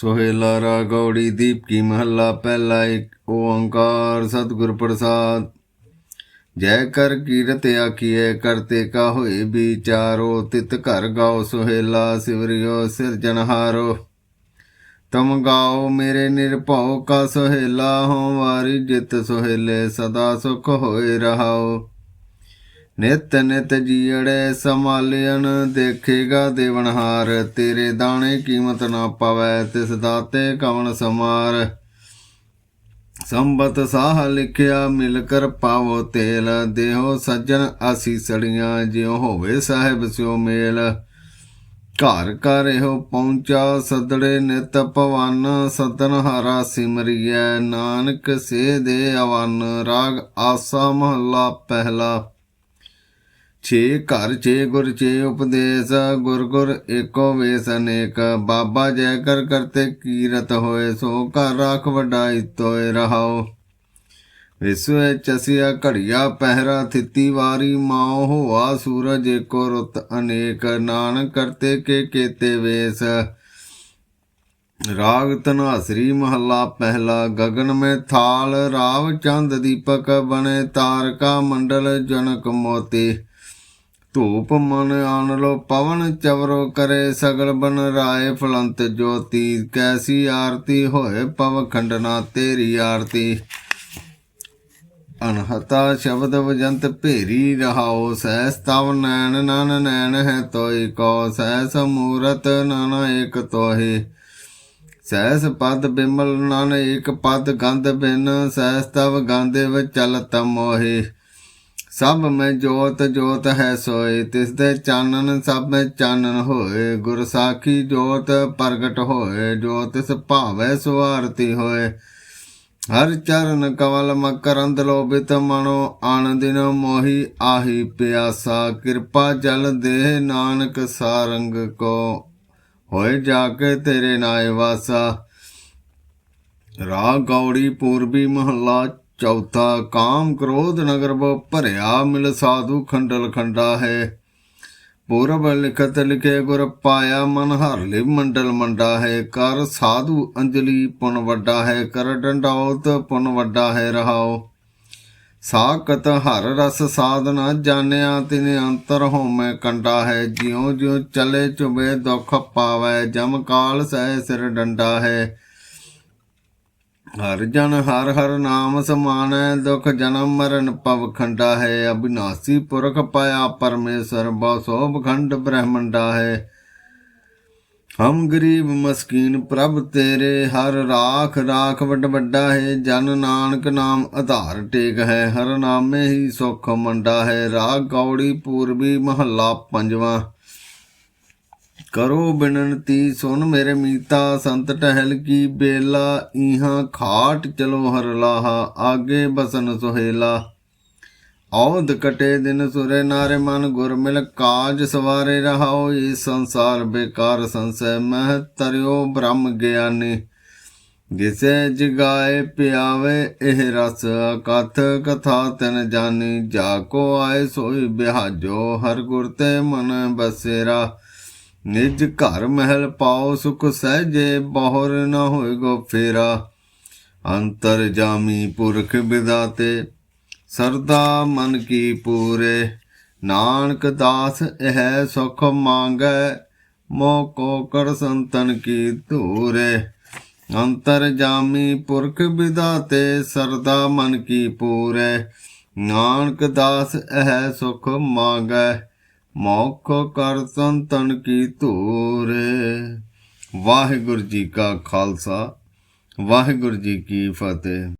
ਸੋਹਿਲਾ ਰਾ ਗੌੜੀ ਦੀਪ ਕੀ ਮਹੱਲਾ ਪਹਿਲਾ ਇੱਕ, ਓੰਕਾਰ ਸਤਿਗੁਰ ਪ੍ਰਸਾਦ। ਜੈ ਕਰ ਕੀਰਤ ਆਖੀਐ ਕਰਤੇ ਕਾ ਹੋਏ ਵਿਚਾਰੋ, ਤਿਤ ਘਰ ਗਾਓ ਸੋਹਿਲਾ, ਸਿਵਰਿਓ ਸਿਰਜਨਹਾਰੋ ਤਮ ਗਾਓ ਮੇਰੇ ਨਿਰਭਉ ਕਾ ਸੋਹਿਲਾ ਹੋ ਵਾਰੀ ਜਿਤ ਸੋਹਿਲੇ, ਸਦਾ ਸੁਖ ਹੋਏ ਰਹਾਓ। ਨਿਤ ਨਿਤ ਜੀੜੇ ਸਮਾਲਿਆਨ ਦੇਖੇਗਾ ਦੇਵਨਹਾਰ ਤੇਰੇ ਦਾਣੇ ਕੀਮਤ ਨਾ ਪਵੈ, ਤਿਸ ਦਾਤੇ ਕਵਣ ਸਮਾਰ ਸੰਬਤ ਸਾਹ ਲਿਖਿਆ ਮਿਲ ਕਰ ਪਾਵੋ ਤੇਲ, ਦੇਹੋ ਸੱਜਣ ਆਸੀਸੜੀਆਂ ਜਿਉ ਹੋਵੇ ਸਾਹਿਬ ਸਿਓ ਮੇਲ। ਘਰ ਘਰ ਇਹੋ ਪਹੁੰਚਾ, ਸਦੜੇ ਨਿਤ ਪਵਨ ਸਤਨ ਹਾਰਾ ਸਿਮਰਿਐ, ਨਾਨਕ ਸੇ ਦੇ ਅਵਨ ਰਾਗ ਆਸਾ ਮਹੱਲਾ ਪਹਿਲਾ। ਛੇ ਘਰ, ਛੇ ਗੁਰ, ਛੇ ਉਪਦੇਸ, ਗੁਰ ਗੁਰ ਏਕੋ ਵੇਸ ਅਨੇਕ। ਬਾਬਾ ਜੈ ਕਰ ਕਰਤੇ ਕੀਰਤ ਹੋਏ, ਸੋ ਘਰ ਰਾਖ ਵਡਾਈ ਤੋਏ ਰਹਾਓ ਵਿਸਵੇ ਚਸਿਆ ਘੜਿਆ ਪਹਿਰਾ ਥਿੱਤੀ ਵਾਰੀ ਮਾਉ ਹੋਆ ਸੂਰਜ ਏਕੋ ਰੁੱਤ ਅਨੇਕ। ਨਾਨਕ ਕਰਤੇ ਕੇ ਕੇਤੇ ਵੇਸ। ਰਾਗ ਤਨਾਸਰੀ ਮਹੱਲਾ ਪਹਿਲਾ, ਗਗਨ ਮੇ ਥਾਲ, ਰਾਵ ਚੰਦ ਦੀਪਕ ਬਣੇ, ਤਾਰਕਾ ਮੰਡਲ ਜਨਕ ਮੋਤੀ। ਧੂਪ ਮਨ ਆਨ ਲੋ ਪਵਨ ਚਵਰੋ ਕਰੇ ਸਗਲ ਬਨ ਰਾਏ ਫਲੰਤ ਜੋਤੀ, ਕੈਸੀ ਆਰਤੀ ਹੋਏ ਪਵ ਖੰਡਨਾ ਤੇਰੀ ਆਰਤੀ। ਅਨਹਤਾ ਸ਼ਬਦ ਵਜੰਤ ਭੇਰੀ ਰਹਾਓ ਸਹਿਸ ਤਵ ਨੈਣ ਨਨ ਨੈਣ ਹੈ ਤੋਈ ਕੋ ਸਹਿ ਮੂਰਤ ਨਨ ਏਕ ਤੋਹੇ। ਸਹਿਸ ਪਦ ਬਿਮਲ ਨਨ ਏਕ ਪਦ ਗੰਧ ਬਿਨ ਸਹਿਸ ਤਵ ਗਾਂਦੇ ਵਿੱਚ ਚਲਤ ਮੋਹੀ ਸਭ ਮੈਂ ਜੋਤ ਜੋਤ ਹੈ ਸੋਏ, ਤਿਸ ਦੇ ਚਾਨਣ ਸਭ ਮੈਂ ਚਾਨਣ ਹੋਏ। ਗੁਰ ਸਾਖੀ ਜੋਤ ਪ੍ਰਗਟ ਹੋਏ, ਜੋ ਤਿਸ ਭਾਵੈ ਸੁਆਰਤੀ ਹੋਏ। ਹਰ ਚਰਨ ਕਵਲ ਮਕਰੰਦ ਲੋਭਿਤ ਮਨੋ ਆਨ ਦਿਨ ਮੋਹੀ ਆਹੀ ਪਿਆਸਾ। ਕਿਰਪਾ ਜਲ ਦੇ ਨਾਨਕ ਸਾਰੰਗ ਕੋ। ਹੋਏ ਜਾ ਕੇ ਤੇਰੇ ਨਾਏ ਵਾਸਾ। ਰਾਗ ਗੌੜੀ ਪੂਰਬੀ ਮਹੱਲਾ ਚੌਥਾ ਕਾਮ ਕ੍ਰੋਧ ਨਗਰ ਬੋ ਭਰਿਆ ਮਿਲ ਸਾਧੂ ਖੰਡਲ ਖੰਡਾ ਹੈ। ਪੂਰਬ ਲਿਖਤ ਲਿਖੇ ਗੁਰ ਪਾਇਆ ਮਨ ਹਰ ਲਿ ਮੰਡਲ ਮੰਡਾ ਹੈ। ਕਰ ਸਾਧੂ ਅੰਜਲੀ ਪੁਨ ਵੱਡਾ ਹੈ। ਕਰ ਡੰਡਾਉਤ ਪੁਨ ਵੱਡਾ ਹੈ ਰਹਾਓ ਸਾਕਤ ਹਰ ਰਸ ਸਾਧਨਾ ਜਾਣਿਆ ਤਿਨ ਅੰਤਰ ਹੋਮੈ ਕੰਡਾ ਹੈ। ਜਿਉ ਜਿਉ ਚਲੇ ਚੁਬੇ ਦੁਖ ਪਾਵੈ ਜਮ ਕਾਲ ਸਹਿ ਸਿਰ ਡੰਡਾ ਹੈ। ਹਰ ਜਨ ਹਰ ਹਰ ਨਾਮ ਸਮਾਨੈ, ਦੁਖ ਜਨਮ ਮਰਨ ਪਵ ਖੰਡਾ ਹੈ। ਅਬਿਨਾਸੀ ਪੁਰਖ ਪਾਇਆ ਪਰਮੇਸ਼ਰ ਬਾ ਸੋਭ ਖੰਡ ਬ੍ਰਹਮੰਡਾ ਹੈ। ਹਮ ਗਰੀਬ ਮਸਕੀਨ, ਪ੍ਰਭ ਤੇਰੇ ਹਰ ਰਾਖ ਰਾਖ ਵੱਡ ਵੱਡਾ ਹੈ। ਜਨ ਨਾਨਕ ਨਾਮ ਆਧਾਰ ਟੇਕ ਹੈ, ਹਰ ਨਾਮੇ ਹੀ ਸੁਖ ਮੰਡਾ ਹੈ। ਰਾਗ ਗੌੜੀ ਪੂਰਬੀ ਮਹੱਲਾ ਪੰਜਵਾਂ। ਕਰੋ ਬਿਨੰਤੀ, ਸੁਨ ਮੇਰੇ ਮੀਤਾ, ਸੰਤ ਟਹਿਲ ਕੀ ਬੇਲਾ ਇਹਾਂ ਖਾਟ ਚਲੋ ਹਰ ਲਾਹਾ, ਆਗੇ ਬਸਨ ਸੁਹੇਲਾ। ਔਦ ਕਟੇ ਦਿਨ ਸੁਰੇ ਨਾਰੇ ਮਨ, ਗੁਰ ਮਿਲ ਕਾਜ ਸਵਾਰੇ ਰਹਾਓ ਇਸ ਸੰਸਾਰ ਬੇਕਾਰ ਸੰਸੈ, ਮਹ ਤਰਿਓ ਬ੍ਰਹਮ ਗਿਆਨੀ। ਜਿਸੇ ਜਗਾਏ ਪਿਆਵੇ, ਇਹ ਰਸ ਕਥ ਕਥਾ ਤਨ ਜਾਣੀ ਜਾ ਕੋ ਆਏ ਸੋਈ ਬਿਹਾਜੋ, ਹਰ ਗੁਰ ਤੇ ਮਨ ਬਸੇਰਾ। ਨਿਜ ਘਰ ਮਹਿਲ ਪਾਓ ਸੁਖ ਸਹਜੇ, ਬਹੁਰ ਨ ਹੋਏ ਗੋ ਫੇਰਾ। ਅੰਤਰ ਜਾਮੀ ਪੁਰਖ ਵਿਦਾਤੇ ਸਰਦਾ ਮਨ ਕੀ ਪੂਰੇ। ਨਾਨਕ ਦਾਸ ਇਹ ਸੁਖ ਮੰਗੈ ਮੋ ਕੋ ਕਰ ਸੰਤਨ ਕੀ ਧੂਰੇ। ਅੰਤਰ ਜਾਮੀ ਪੁਰਖ ਵਿਦਾਤੇ ਸਰਦਾ ਮਨ ਕੀ ਪੂਰੇ। ਨਾਨਕ ਦਾਸ ਇਹ ਸੁਖ ਮੰਗੈ ਮੌਖ ਕਰ ਤਨ ਤਨ ਕੀ ਧੂਰੇ। ਵਾਹਿਗੁਰੂ ਜੀ ਕਾ ਖਾਲਸਾ ਵਾਹਿਗੁਰੂ ਜੀ ਕੀ ਫਤਿਹ।